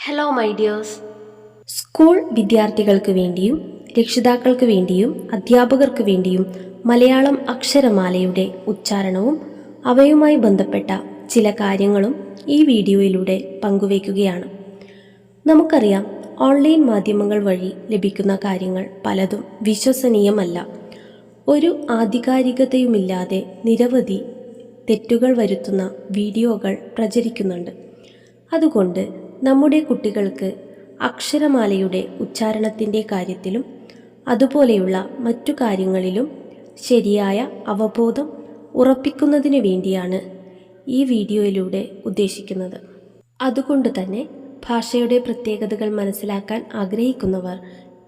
Hello my dears school വിദ്യാർത്ഥികൾക്ക് വേണ്ടിയും രക്ഷിതാക്കൾക്ക് വേണ്ടിയും അധ്യാപകർക്ക് വേണ്ടിയും മലയാളം അക്ഷരമാലയുടെ ഉച്ചാരണവും അവയുമായി ബന്ധപ്പെട്ട ചില കാര്യങ്ങളും ഈ വീഡിയോയിലൂടെ പങ്കുവയ്ക്കുകയാണ്. നമുക്കറിയാം ഓൺലൈൻ മാധ്യമങ്ങൾ വഴി ലഭിക്കുന്ന കാര്യങ്ങൾ പലതും വിശ്വസനീയമല്ല. ഒരു ആധികാരികതയുമില്ലാതെ നിരവധി തെറ്റുകൾ വരുത്തുന്ന വീഡിയോകൾ പ്രചരിക്കുന്നുണ്ട്. അതുകൊണ്ട് നമ്മുടെ കുട്ടികൾക്ക് അക്ഷരമാലയുടെ ഉച്ചാരണത്തിന്റെ കാര്യത്തിലും അതുപോലെയുള്ള മറ്റു കാര്യങ്ങളിലും ശരിയായ അവബോധം ഉറപ്പിക്കുന്നതിന് വേണ്ടിയാണ് ഈ വീഡിയോയിലൂടെ ഉദ്ദേശിക്കുന്നത്. അതുകൊണ്ട് തന്നെ ഭാഷയുടെ പ്രത്യേകതകൾ മനസ്സിലാക്കാൻ ആഗ്രഹിക്കുന്നവർ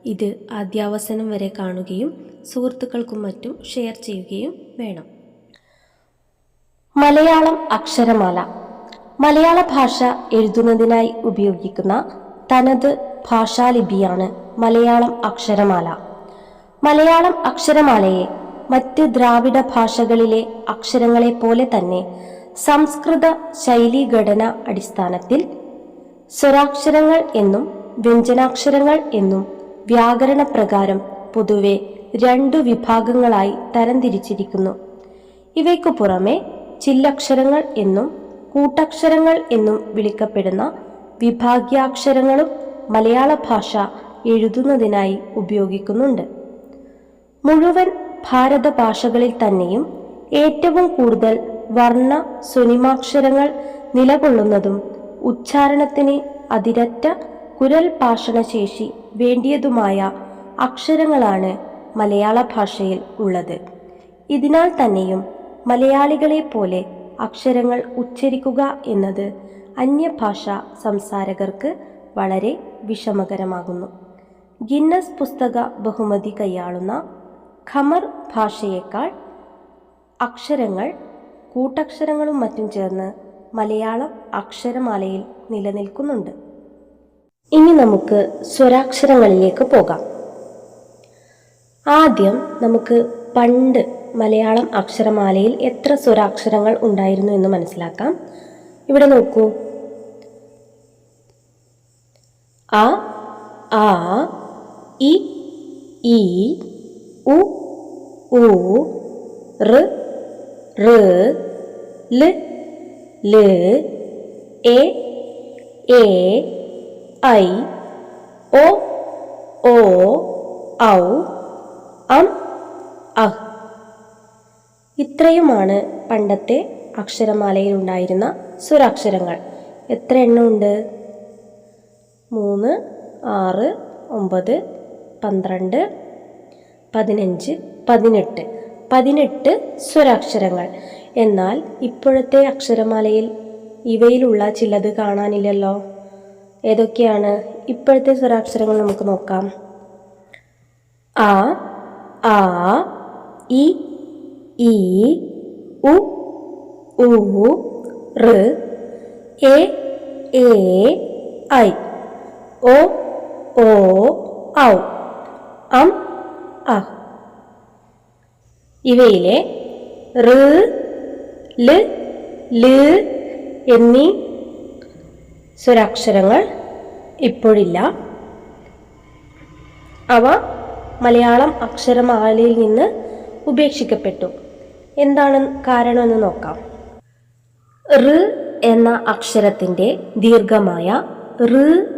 ഇത് ആദ്യാവസാനം വരെ കാണുകയും സുഹൃത്തുക്കൾക്കും മറ്റും ഷെയർ ചെയ്യുകയും വേണം. മലയാളം അക്ഷരമാല മലയാള ഭാഷ എഴുതുന്നതിനായി ഉപയോഗിക്കുന്ന തനത് ഭാഷാലിപിയാണ് മലയാളം അക്ഷരമാല. മലയാളം അക്ഷരമാലയെ മറ്റ് ദ്രാവിഡ ഭാഷകളിലെ അക്ഷരങ്ങളെ പോലെ തന്നെ സംസ്കൃത ശൈലീഘടന അടിസ്ഥാനത്തിൽ സ്വരാക്ഷരങ്ങൾ എന്നും വ്യഞ്ജനാക്ഷരങ്ങൾ എന്നും വ്യാകരണ പ്രകാരം പൊതുവെ രണ്ടു വിഭാഗങ്ങളായി തരംതിരിച്ചിരിക്കുന്നു. ഇവയ്ക്കു പുറമെ ചില്ലക്ഷരങ്ങൾ എന്നും കൂട്ടക്ഷരങ്ങൾ എന്നും വിളിക്കപ്പെടുന്ന വിഭാഗ്യാക്ഷരങ്ങളും മലയാള ഭാഷ എഴുതുന്നതിനായി ഉപയോഗിക്കുന്നുണ്ട്. മുഴുവൻ ഭാരത ഭാഷകളിൽ തന്നെയും ഏറ്റവും കൂടുതൽ വർണ സ്വനിമാക്ഷരങ്ങൾ നിലകൊള്ളുന്നതും ഉച്ചാരണത്തിന് അതിരറ്റ കുരൽ ഭാഷണശേഷി വേണ്ടിയതുമായ അക്ഷരങ്ങളാണ് മലയാള ഭാഷയിൽ ഉള്ളത്. ഇതിനാൽ തന്നെയും മലയാളികളെ പോലെ അക്ഷരങ്ങൾ ഉച്ചരിക്കുക എന്നത് അന്യഭാഷ സംസാരകർക്ക് വളരെ വിഷമകരമാകുന്നു. ഗിന്നസ് പുസ്തക ബഹുമതി കൈയാളുന്ന ഖമർ ഭാഷയേക്കാൾ അക്ഷരങ്ങൾ കൂട്ടക്ഷരങ്ങളും മറ്റും ചേർന്ന് മലയാളം അക്ഷരമാലയിൽ നിലനിൽക്കുന്നുണ്ട്. ഇനി നമുക്ക് സ്വരാക്ഷരങ്ങളിലേക്ക് പോകാം. ആദ്യം നമുക്ക് പണ്ട് മലയാളം അക്ഷരമാലയിൽ എത്ര സ്വരാക്ഷരങ്ങൾ ഉണ്ടായിരുന്നു എന്ന് മനസ്സിലാക്കാം. ഇവിടെ നോക്കൂ. അ ആ ഇ ഈ ഉ ഊ റ് റ് ൽ ൽ എ എ ഐ ഒ ഓ ഔ അം അഹ്. ഇത്രയുമാണ് പണ്ടത്തെ അക്ഷരമാലയിൽ ഉണ്ടായിരുന്ന സ്വരാക്ഷരങ്ങൾ എത്ര എണ്ണമുണ്ട് മൂന്ന് ആറ് ഒമ്പത് പന്ത്രണ്ട് പതിനഞ്ച് പതിനെട്ട്. പതിനെട്ട് സ്വരാക്ഷരങ്ങൾ എന്നാൽ ഇപ്പോഴത്തെ അക്ഷരമാലയിൽ ഇവയിലുള്ള ചിലത് കാണാനില്ലല്ലോ. ഏതൊക്കെയാണ് ഇപ്പോഴത്തെ സ്വരാക്ഷരങ്ങൾ നമുക്ക് നോക്കാം. ആ ആ ഇ ഈ ഉ ഊ ഋ എ എ ഐ ഒ ഓ ഔ അം അ. ഇവയിലെ റ് ൽ ൽ എന്നീ സ്വരാക്ഷരങ്ങൾ ഇപ്പോഴില്ല. അവ മലയാളം അക്ഷരമാലയിൽ നിന്ന് ഉപേക്ഷിക്കപ്പെട്ടു. എന്താണ് കാരണമെന്ന് നോക്കാം. ഋ എന്ന അക്ഷരത്തിന്റെ ദീർഘമായ ഋ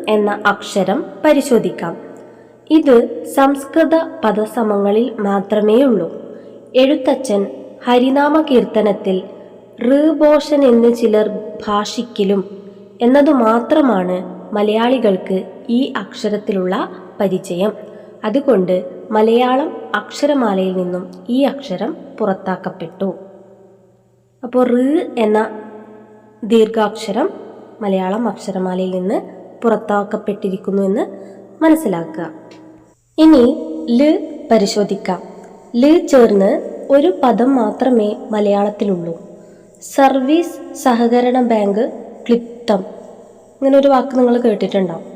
എന്ന അക്ഷരം പരിശോധിക്കാം. ഇത് സംസ്കൃത പദസമങ്ങളിൽ മാത്രമേ ഉള്ളൂ എഴുത്തച്ഛൻ ഹരിനാമ കീർത്തനത്തിൽ ഋഭോഷൻ എന്ന് ചിലർ ഭാഷിക്കലും എന്നതു മാത്രമാണ് മലയാളികൾക്ക് ഈ അക്ഷരത്തിലുള്ള പരിചയം. അതുകൊണ്ട് മലയാളം അക്ഷരമാലയിൽ നിന്നും ഈ അക്ഷരം പുറത്താക്കപ്പെട്ടു. അപ്പോൾ ഋ എന്ന ദീർഘാക്ഷരം മലയാളം അക്ഷരമാലയിൽ നിന്ന് പുറത്താക്കപ്പെട്ടിരിക്കുന്നു എന്ന് മനസ്സിലാക്കുക. ഇനി ൽ പരിശോധിക്കാം. ൽ ചേർന്ന് ഒരു പദം മാത്രമേ മലയാളത്തിലുള്ളൂ. സർവീസ് സഹകരണ ബാങ്ക് ക്ലിപ്തം. ഇങ്ങനെ ഒരു വാക്ക് നിങ്ങൾ കേട്ടിട്ടുണ്ടാവും.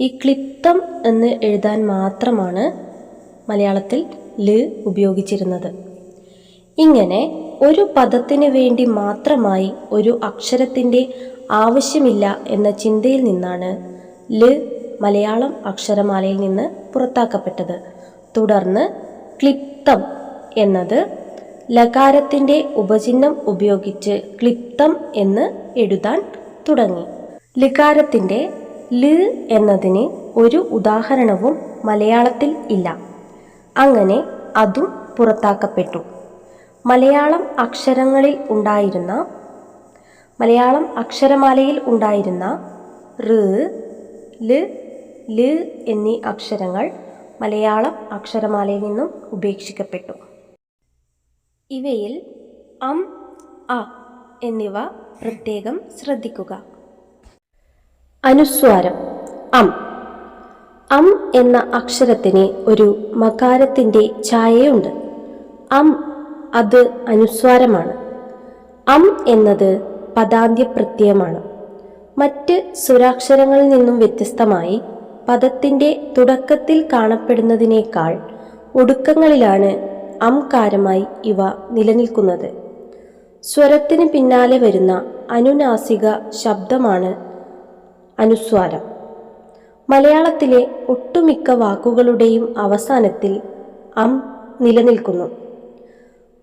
ഈ ക്ലിപ്തം എന്ന് എഴുതാൻ മാത്രമാണ് മലയാളത്തിൽ ൽ ഉപയോഗിച്ചിരുന്നത്. ഇങ്ങനെ ഒരു പദത്തിന് വേണ്ടി മാത്രമായി ഒരു അക്ഷരത്തിന്റെ ആവശ്യമില്ല എന്ന ചിന്തയിൽ നിന്നാണ് ൽ മലയാളം അക്ഷരമാലയിൽ നിന്ന് പുറത്താക്കപ്പെട്ടത്. തുടർന്ന് ക്ലിപ്തം എന്നത് ലകാരത്തിന്റെ ഉപചിഹ്നം ഉപയോഗിച്ച് ക്ലിപ്തം എന്ന് എഴുതാൻ തുടങ്ങി. ലികാരത്തിന്റെ ൽ എന്നതിന് ഒരു ഉദാഹരണവും മലയാളത്തിൽ ഇല്ല. അങ്ങനെ അതും പുറത്താക്കപ്പെട്ടു. മലയാളം അക്ഷരങ്ങളിൽ ഉണ്ടായിരുന്ന മലയാളം അക്ഷരമാലയിൽ ഉണ്ടായിരുന്ന റ് ൽ ൽ എന്നീ അക്ഷരങ്ങൾ മലയാളം അക്ഷരമാലയിൽ നിന്നും ഉപേക്ഷിക്കപ്പെട്ടു. ഇവയിൽ അം അ എന്നിവ പ്രത്യേകം ശ്രദ്ധിക്കുക. അനുസ്വാരം. അം. അം എന്ന അക്ഷരത്തിന് ഒരു മകാരത്തിന്റെ ഛായയുണ്ട്. അം അത് അനുസ്വാരമാണ്. അം എന്നത് പദാന്ത്യ പ്രത്യയമാണ് മറ്റ് സ്വരാക്ഷരങ്ങളിൽ നിന്നും വ്യത്യസ്തമായി പദത്തിന്റെ തുടക്കത്തിൽ കാണപ്പെടുന്നതിനേക്കാൾ ഒടുക്കങ്ങളിലാണ് അംകാരമായി ഇവ നിലനിൽക്കുന്നത്. സ്വരത്തിന് പിന്നാലെ വരുന്ന അനുനാസിക ശബ്ദമാണ് അനുസ്വാരം. മലയാളത്തിലെ ഒട്ടുമിക്ക വാക്കുകളുടെയും അവസാനത്തിൽ അം നിലനിൽക്കുന്നു.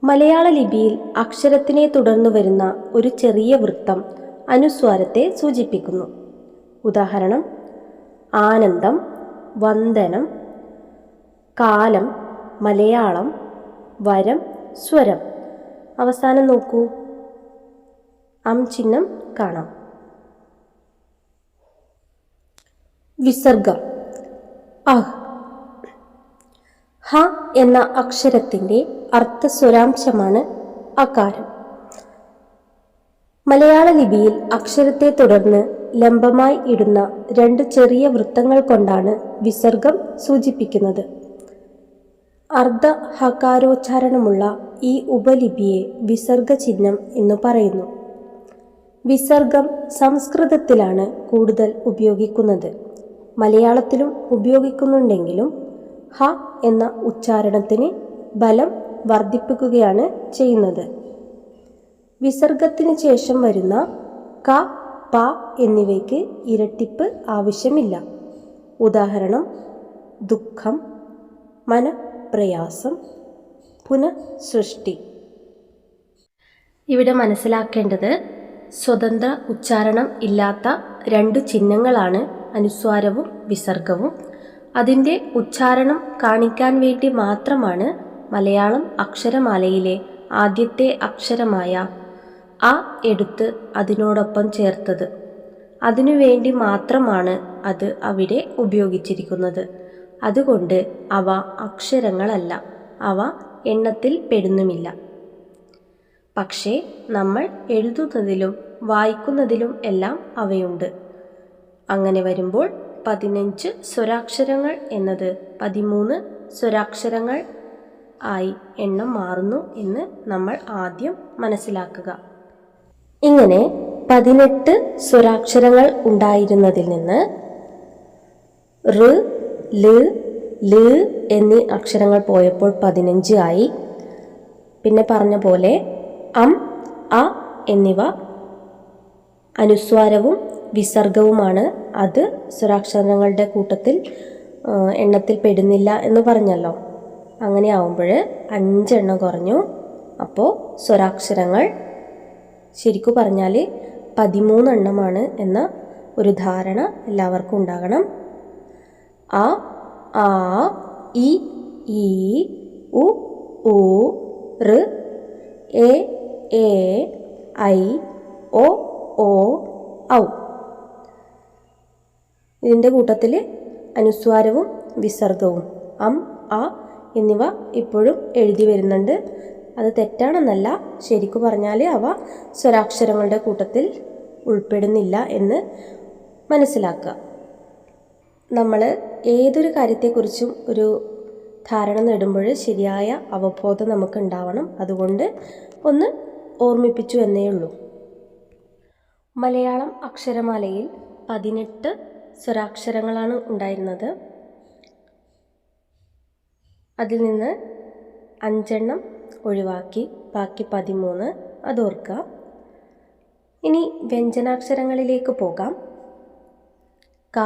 മലയാള ലിപിയിൽ അക്ഷരത്തിനെ തുടർന്ന് വരുന്ന ഒരു ചെറിയ വൃത്തം അനുസ്വാരത്തെ സൂചിപ്പിക്കുന്നു. ഉദാഹരണം ആനന്ദം വന്ദനം കാലം മലയാളം വരം സ്വരം. അവസാനം നോക്കൂ. അം ചിഹ്നം കാണാം. വിസർഗം. അഹ്. ഹ എന്ന അക്ഷരത്തിന്റെ അർത്ഥസ്വരാംശമാണ് അകാരം. മലയാള ലിപിയിൽ അക്ഷരത്തെ തുടർന്ന് ലംബമായി ഇടുന്ന രണ്ട് ചെറിയ വൃത്തങ്ങൾ കൊണ്ടാണ് വിസർഗം സൂചിപ്പിക്കുന്നത്. അർദ്ധ ഹകാരോച്ചാരണമുള്ള ഈ ഉപലിപിയെ വിസർഗ ചിഹ്നം എന്ന് പറയുന്നു. വിസർഗം സംസ്കൃതത്തിലാണ് കൂടുതൽ ഉപയോഗിക്കുന്നത്. മലയാളത്തിലും ഉപയോഗിക്കുന്നുണ്ടെങ്കിലും ഹ എന്ന ഉച്ചാരണത്തിന് ബലം വർദ്ധിപ്പിക്കുകയാണ് ചെയ്യുന്നത്. വിസർഗത്തിന് ശേഷം വരുന്ന ക പ എന്നിവയ്ക്ക് ഇരട്ടിപ്പ് ആവശ്യമില്ല. ഉദാഹരണം ദുഃഖം മനപ്രയാസം പുനഃസൃഷ്ടി. ഇവിടെ മനസ്സിലാക്കേണ്ടത് സ്വതന്ത്ര ഉച്ചാരണം ഇല്ലാത്ത രണ്ട് ചിഹ്നങ്ങളാണ്. അനുസ്വാരവും വിസർഗവും. അതിന്റെ ഉച്ചാരണം കാണിക്കാൻ വേണ്ടി മാത്രമാണ് മലയാളം അക്ഷരമാലയിലെ ആദ്യത്തെ അക്ഷരമായ അ എടുത്ത് അതിനോടൊപ്പം ചേർത്തത്. അതിനുവേണ്ടി മാത്രമാണ് അത് അവിടെ ഉപയോഗിച്ചിരിക്കുന്നത്. അതുകൊണ്ട് അവ അക്ഷരങ്ങളല്ല അവ എണ്ണത്തിൽ പെടുന്നുമില്ല. പക്ഷേ നമ്മൾ എഴുതുന്നതിലും വായിക്കുന്നതിലും എല്ലാം അവയുണ്ട്. അങ്ങനെ വരുമ്പോൾ പതിനഞ്ച് സ്വരാക്ഷരങ്ങൾ എന്നത് പതിമൂന്ന് സ്വരാക്ഷരങ്ങൾ ആയി എണ്ണം മാറുന്നു എന്ന് നമ്മൾ ആദ്യം മനസ്സിലാക്കുക. ഇങ്ങനെ പതിനെട്ട് സ്വരാക്ഷരങ്ങൾ ഉണ്ടായിരുന്നതിൽ നിന്ന് ഋ ൽ ൽ എന്നീ അക്ഷരങ്ങൾ പോയപ്പോൾ പതിനഞ്ച് ആയി. പിന്നെ പറഞ്ഞ പോലെ അം അ എന്നിവ അനുസ്വാരവും വിസർഗവുമാണ്. അത് സ്വരാക്ഷരങ്ങളുടെ കൂട്ടത്തിൽ എണ്ണത്തിൽ പെടുന്നില്ല എന്ന് പറഞ്ഞല്ലോ. അങ്ങനെ ആവുമ്പോൾ അഞ്ചെണ്ണം കുറഞ്ഞു. അപ്പോൾ സ്വരാക്ഷരങ്ങൾ ശരിക്കു പറഞ്ഞാൽ പതിമൂന്നെണ്ണമാണ് എന്ന ഒരു ധാരണ എല്ലാവർക്കും ഉണ്ടാകണം. അ ആ ഇ ഈ ഉ ഉ ഋ എ എ ഐ ഒ ഓ ഔ. ഇതിന്റെ കൂട്ടത്തിൽ അനുസ്വാരവും വിസർഗവും അം അ എന്നിവ ഇപ്പോഴും എഴുതി വരുന്നുണ്ട്. അത് തെറ്റാണെന്നല്ല ശരിക്കു പറഞ്ഞാൽ അവ സ്വരാക്ഷരങ്ങളുടെ കൂട്ടത്തിൽ ഉൾപ്പെടുന്നില്ല എന്ന് മനസ്സിലാക്കുക. നമ്മൾ ഏതൊരു കാര്യത്തെക്കുറിച്ചും ഒരു ധാരണ നേടുമ്പോൾ ശരിയായ അവബോധം നമുക്ക് ഉണ്ടാവണം. അതുകൊണ്ട് ഒന്ന് ഓർമ്മിപ്പിച്ചു എന്നേ ഉള്ളൂ. മലയാളം അക്ഷരമാലയിൽ പതിനെട്ട് സ്വരാക്ഷരങ്ങളാണ് ഉണ്ടായിരുന്നത്. അതിൽ നിന്ന് അഞ്ചെണ്ണം ഒഴിവാക്കി ബാക്കി പതിമൂന്ന് അതോർക്കുക ഇനി വ്യഞ്ജനാക്ഷരങ്ങളിലേക്ക് പോകാം. ക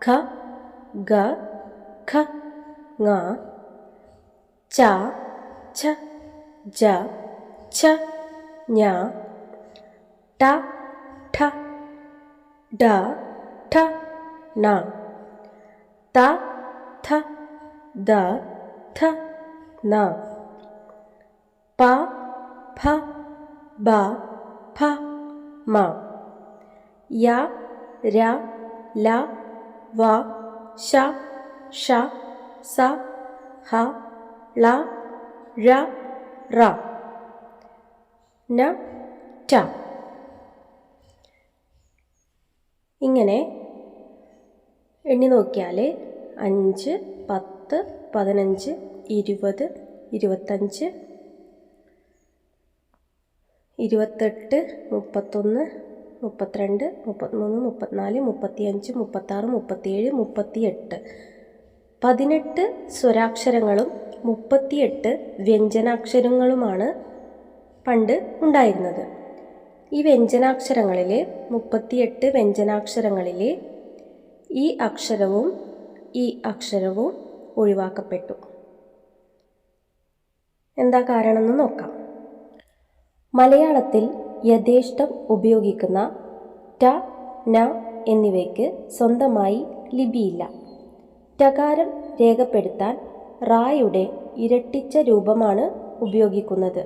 ഖ ഗ ഖ ങ ച ഛ ജ ഛ ഞ ട ഠ ഡ ठ न। त, थ, द, थ, न। प, फ, ब, फ, म। या र ल, व, श श, स, ह, ल र र। न ट ഇങ്ങനെ എണ്ണി നോക്കിയാൽ അഞ്ച് പത്ത് പതിനഞ്ച് ഇരുപത് ഇരുപത്തഞ്ച് ഇരുപത്തെട്ട് മുപ്പത്തൊന്ന് മുപ്പത്തിരണ്ട് മുപ്പത്തിമൂന്ന് മുപ്പത്തിനാല് മുപ്പത്തിയഞ്ച് മുപ്പത്താറ് മുപ്പത്തിയേഴ് മുപ്പത്തിയെട്ട്. പതിനെട്ട് സ്വരാക്ഷരങ്ങളും മുപ്പത്തിയെട്ട് വ്യഞ്ജനാക്ഷരങ്ങളുമാണ് പണ്ട് ഉണ്ടായിരുന്നത്. ഈ വ്യഞ്ജനാക്ഷരങ്ങളിൽ മുപ്പത്തിയെട്ട് വ്യഞ്ജനാക്ഷരങ്ങളിൽ ഈ അക്ഷരവും ഈ അക്ഷരവും ഒഴിവാക്കപ്പെട്ടു. എന്താ കാരണമെന്ന് നോക്കാം. മലയാളത്തിൽ യഥേഷ്ടം ഉപയോഗിക്കുന്ന ട ന എന്നിവയ്ക്ക് സ്വന്തമായി ലിപിയില്ല. ടകാരം രേഖപ്പെടുത്താൻ റായുടെ ഇരട്ടിച്ച രൂപമാണ് ഉപയോഗിക്കുന്നത്.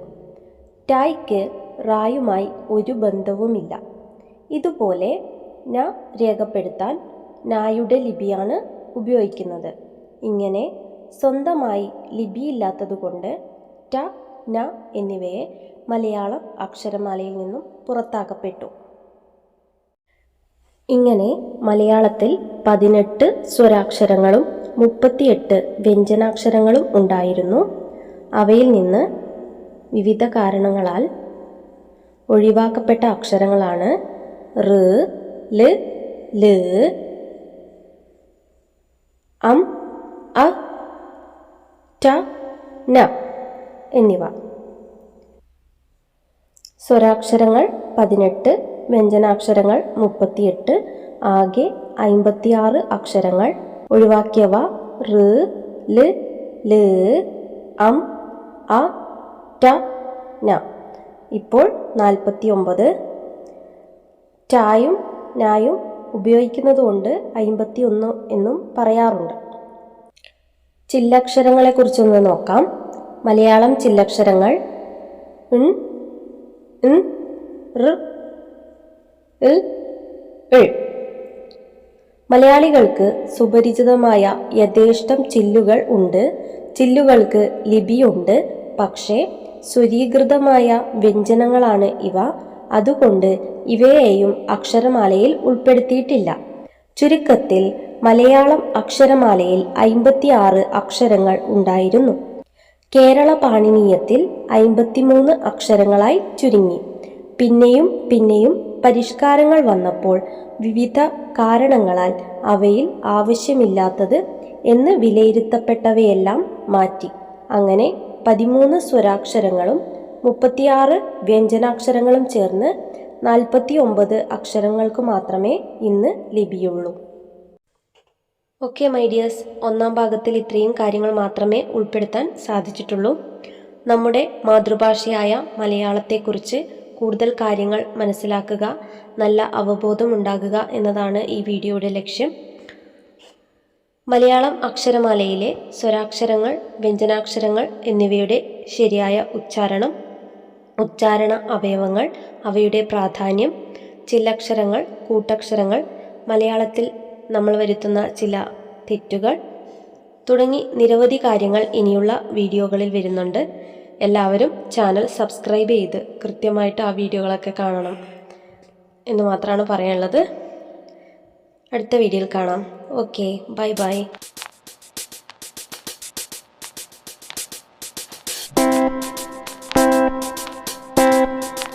ടായ്ക്ക് റായുമായി ഒരു ബന്ധവുമില്ല. ഇതുപോലെ ന രേഖപ്പെടുത്താൻ നായുടെ ലിപിയാണ് ഉപയോഗിക്കുന്നത്. ഇങ്ങനെ സ്വന്തമായി ലിപിയില്ലാത്തതുകൊണ്ട് ട ന എന്നിവയെ മലയാളം അക്ഷരമാലയിൽ നിന്നും പുറത്താക്കപ്പെട്ടു. ഇങ്ങനെ മലയാളത്തിൽ പതിനെട്ട് സ്വരാക്ഷരങ്ങളും മുപ്പത്തിയെട്ട് വ്യഞ്ജനാക്ഷരങ്ങളും ഉണ്ടായിരുന്നു. അവയിൽ നിന്ന് വിവിധ കാരണങ്ങളാൽ ഒഴിവാക്കപ്പെട്ട അക്ഷരങ്ങളാണ് റ് ൽ ൽ അം അ ട ന എന്നിവ. സ്വരാക്ഷരങ്ങൾ പതിനെട്ട് വ്യഞ്ജനാക്ഷരങ്ങൾ മുപ്പത്തിയെട്ട് ആകെ അമ്പത്തിയാറ് അക്ഷരങ്ങൾ. ഒഴിവാക്കിയവ റ് ൽ ൽ അം അ ട ന. ഇപ്പോൾ നാൽപ്പത്തി ഒമ്പത് ടായും നായും ഉപയോഗിക്കുന്നതുകൊണ്ട് അമ്പത്തി ഒന്ന് എന്നും പറയാറുണ്ട്. ചില്ലക്ഷരങ്ങളെക്കുറിച്ചൊന്ന് നോക്കാം. മലയാളം ചില്ലക്ഷരങ്ങൾ. മലയാളികൾക്ക് സുപരിചിതമായ യഥേഷ്ടം ചില്ലുകൾ ഉണ്ട്. ചില്ലുകൾക്ക് ലിപിയുണ്ട്. പക്ഷേ സ്വരീകൃതമായ വ്യഞ്ജനങ്ങളാണ് ഇവ. അതുകൊണ്ട് ഇവയെയും അക്ഷരമാലയിൽ ഉൾപ്പെടുത്തിയിട്ടില്ല. ചുരുക്കത്തിൽ മലയാളം അക്ഷരമാലയിൽ അയിമ്പത്തിയാറ് അക്ഷരങ്ങൾ ഉണ്ടായിരുന്നു. കേരള പാണിനീയത്തിൽ അയിമ്പത്തിമൂന്ന് അക്ഷരങ്ങളായി ചുരുങ്ങി. പിന്നെയും പിന്നെയും പരിഷ്കാരങ്ങൾ വന്നപ്പോൾ വിവിധ കാരണങ്ങളാൽ അവയിൽ ആവശ്യമില്ലാത്തത് എന്ന് വിലയിരുത്തപ്പെട്ടവയെല്ലാം മാറ്റി. അങ്ങനെ പതിമൂന്ന് സ്വരാക്ഷരങ്ങളും മുപ്പത്തിയാറ് വ്യഞ്ജനാക്ഷരങ്ങളും ചേർന്ന് നാൽപ്പത്തി ഒമ്പത് അക്ഷരങ്ങൾക്ക് മാത്രമേ ഇന്ന് ലിപിയുള്ളൂ ഓക്കെ മൈ ഡിയേഴ്സ് ഒന്നാം ഭാഗത്തിൽ ഇത്രയും കാര്യങ്ങൾ മാത്രമേ ഉൾപ്പെടുത്താൻ സാധിച്ചിട്ടുള്ളൂ. നമ്മുടെ മാതൃഭാഷയായ മലയാളത്തെക്കുറിച്ച് കൂടുതൽ കാര്യങ്ങൾ മനസ്സിലാക്കുക നല്ല അവബോധം ഉണ്ടാകുക എന്നതാണ് ഈ വീഡിയോയുടെ ലക്ഷ്യം. മലയാളം അക്ഷരമാലയിലെ സ്വരാക്ഷരങ്ങൾ വ്യഞ്ജനാക്ഷരങ്ങൾ എന്നിവയുടെ ശരിയായ ഉച്ചാരണം ഉച്ചാരണ അവയവങ്ങൾ അവയുടെ പ്രാധാന്യം ചില്ലക്ഷരങ്ങൾ കൂട്ടക്ഷരങ്ങൾ മലയാളത്തിൽ നമ്മൾ വരുത്തുന്ന ചില തെറ്റുകൾ തുടങ്ങി നിരവധി കാര്യങ്ങൾ ഇനിയുള്ള വീഡിയോകളിൽ വരുന്നുണ്ട്. എല്ലാവരും ചാനൽ സബ്സ്ക്രൈബ് ചെയ്ത് കൃത്യമായിട്ട് ആ വീഡിയോകളൊക്കെ കാണണം എന്ന് മാത്രമാണ് പറയാനുള്ളത്. അടുത്ത വീഡിയോയിൽ കാണാം. ஓகே பாய் பாய்